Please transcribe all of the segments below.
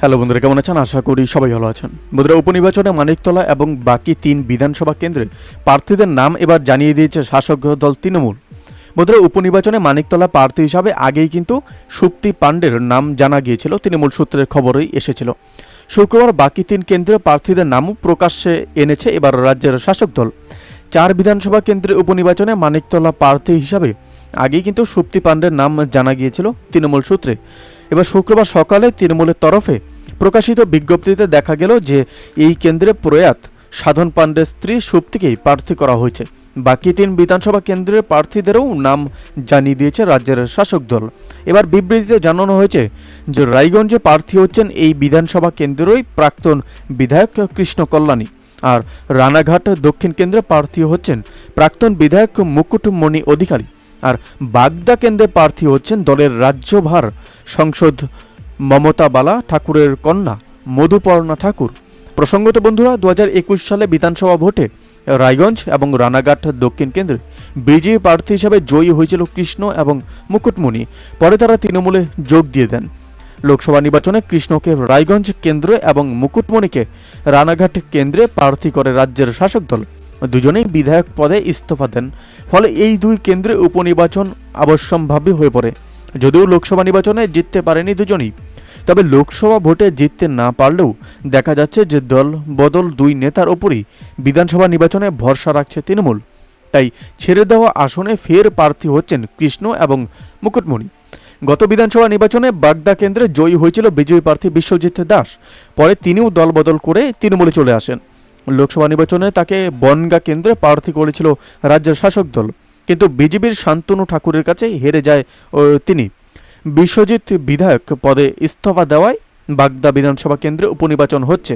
Hello বন্ধুরা, কেমন আছেন? আশা করি সবাই ভালো আছেন। বন্ধুরা, উপনির্বাচনে মানিকতলা এবং বাকি তিন বিধানসভা কেন্দ্রে প্রার্থীদের নাম এবার জানিয়ে দিয়েছে শাসক দল তৃণমূল। বন্ধুরা, উপনির্বাচনে মানিকতলা প্রার্থী হিসাবে আগেই কিন্তু সুপ্তি পাণ্ডের নাম জানা গিয়েছিল, তৃণমূল সূত্রের খবরই এসেছিল। শুক্রবার বাকি তিন কেন্দ্রীয় প্রার্থীদের নামও প্রকাশ্যে এনেছে এবার রাজ্যের শাসক দল। চার বিধানসভা কেন্দ্রে উপনির্বাচনে মানিকতলা প্রার্থী হিসাবে আগেই কিন্তু সুপ্তি পাণ্ডের নাম জানা গিয়েছিল তৃণমূল সূত্রে। এবার শুক্রবার সকালে তৃণমূলের তরফে প্রকাশিত বিজ্ঞপ্তিতে দেখা গেল যে এই কেন্দ্রে প্রয়াত সাধন পাণ্ডের স্ত্রী সুপ্তিকেই প্রার্থী করা হয়েছে। বাকি তিন বিধানসভা কেন্দ্রের প্রার্থীদেরও নাম জানিয়ে দিয়েছে রাজ্যের শাসক দল। এবার বিবৃতিতে জানানো হয়েছে যে রায়গঞ্জে প্রার্থী হচ্ছেন এই বিধানসভা কেন্দ্রেরই প্রাক্তন বিধায়ক কৃষ্ণ কল্যাণী। আর রানাঘাট দক্ষিণ কেন্দ্রে প্রার্থী হচ্ছেন প্রাক্তন বিধায়ক মুকুটমণি অধিকারী। আর বাগদা কেন্দ্রে প্রার্থী হচ্ছেন দলের রাজ্যভার সংসদ মমতা বালা ঠাকুরের কন্যা মধুপর্ণা ঠাকুর। প্রসঙ্গত বন্ধুরা দু হাজার একুশ সালে বিধানসভা ভোটে রায়গঞ্জ এবং রানাঘাট দক্ষিণ কেন্দ্রে বিজেপি প্রার্থী হিসেবে জয়ী হয়েছিল কৃষ্ণ এবং মুকুটমণি। পরে তারা তৃণমূলে যোগ দিয়ে দেন। লোকসভা নির্বাচনে কৃষ্ণকে রায়গঞ্জ কেন্দ্র এবং মুকুটমণিকে রানাঘাট কেন্দ্রে প্রার্থী করে রাজ্যের শাসক দল। দুজনেই বিধায়ক পদে ইস্তফা দেন। ফলে এই দুই কেন্দ্রে উপনির্বাচন আবশ্যম্ভাবী হয়ে পড়ে। যদিও লোকসভা নির্বাচনে জিততে পারেনি দুজনেই, তবে লোকসভা ভোটে জিততে না পারলেও দেখা যাচ্ছে যে দল বদল দুই নেতার ওপরই বিধানসভা নির্বাচনে ভরসা রাখছে তৃণমূল। তাই ছেড়ে দেওয়া আসনে ফের প্রার্থী হচ্ছেন কৃষ্ণ এবং মুকুটমণি। গত বিধানসভা নির্বাচনে বাগদা কেন্দ্রে জয়ী হয়েছিল বিজয়ী প্রার্থী বিশ্বজিৎ দাস, পরে তিনিও দল বদল করে তৃণমূলে চলে আসেন। লোকসভা নির্বাচনে তাকে বনগা কেন্দ্রে প্রার্থী করেছিল রাজ্যের শাসক দল। কিন্তু বিজেপির শান্তনু ঠাকুরের কাছে হেরে যায় তিনি। বিশ্বজিৎ বিধায়ক পদে ইস্তফা দেওয়ায় বাগদা বিধানসভা কেন্দ্রে উপনির্বাচন হচ্ছে।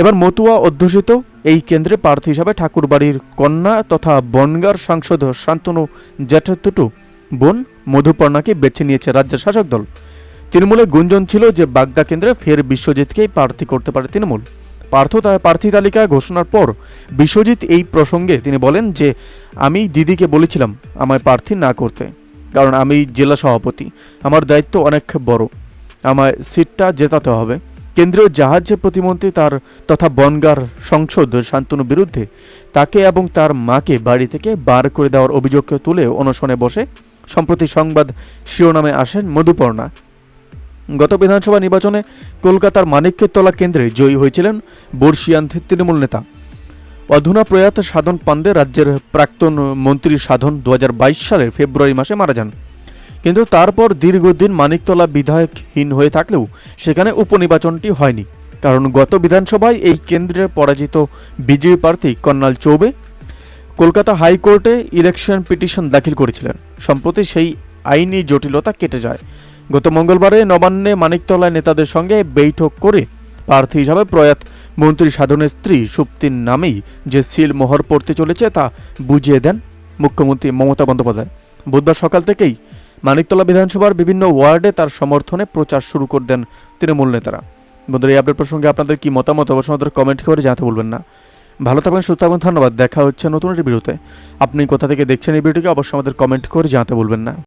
এবার মতুয়া অধ্যুষিত এই কেন্দ্রে প্রার্থী হিসাবে ঠাকুরবাড়ির কন্যা তথা বনগার সাংসদ শান্তনু জ্যাঠাতুটু বোন মধুপর্ণাকে বেছে নিয়েছে রাজ্যের শাসক দল। তৃণমূলের গুঞ্জন ছিল যে বাগদা কেন্দ্রে ফের বিশ্বজিৎকেই প্রার্থী করতে পারে তৃণমূল। পার্থ প্রার্থী তালিকা ঘোষণার পর বিশ্বজিৎ এই প্রসঙ্গে তিনি বলেন যে, আমি দিদিকে বলেছিলাম আমায় প্রার্থী না করতে, কারণ আমি জেলা সভাপতি। আমার দায়িত্ব অনেক বড়। আমায় সিটটা জেতাতে হবে। কেন্দ্রীয় জাহাজ প্রতিমন্ত্রী তার তথা বনগার সংসদ শান্তনুর বিরুদ্ধে তাকে এবং তার মাকে বাড়ি থেকে বার করে দেওয়ার অভিযোগকে তুলে অনশনে বসে। সম্প্রতি সংবাদ শিরোনামে আসেন মধুপর্ণা। গত বিধানসভা নির্বাচনে কলকাতার মানিক্যতলা কেন্দ্রে জয়ী হয়েছিলেন বর্ষিয়ান তৃণমূল নেতা। অধুনা প্রয়াত সাধন পান্ডে রাজ্যের প্রাক্তন মন্ত্রী সাধন দুহাজার বাইশ সালের ফেব্রুয়ারি মাসে মারা যান। কিন্তু তারপর দীর্ঘদিন মানিকতলা বিধায়কহীন হয়ে থাকলেও সেখানে উপনির্বাচনটি হয়নি। কারণ গত বিধানসভায় এই কেন্দ্রের পরাজিত বিজেপি প্রার্থী কর্নাল চৌবে কলকাতা হাইকোর্টে ইলেকশন পিটিশন দাখিল করেছিলেন। সম্প্রতি সেই আইনি জটিলতা কেটে যায়। গত মঙ্গলবারে নবান্নে মানিকতলায় নেতাদের সঙ্গে বৈঠক করে প্রার্থী হিসাবে প্রয়াত মন্ত্রী সাধনের স্ত্রী সুপ্তির নামেই যে সিল মোহর পড়তে চলেছে তা বুঝিয়ে দেন মুখ্যমন্ত্রী মমতা বন্দ্যোপাধ্যায়। বুধবার সকাল থেকেই মানিকতলা বিধানসভার বিভিন্ন ওয়ার্ডে তার সমর্থনে প্রচার শুরু করে দেন তৃণমূল নেতারা। বন্ধুরা, এই আপডেট প্রসঙ্গে আপনাদের কি মতামত? অবশ্যই আমাদের কমেন্ট করে জানাতে বলবেন না। ভালো থাকবেন, সুস্থ থাকবেন, ধন্যবাদ। দেখা হচ্ছে নতুন একটি ভিডিওতে। আপনি কোথা থেকে দেখছেন এই ভিডিওকে অবশ্যই আমাদের কমেন্ট করে জানাতে বলবেন না।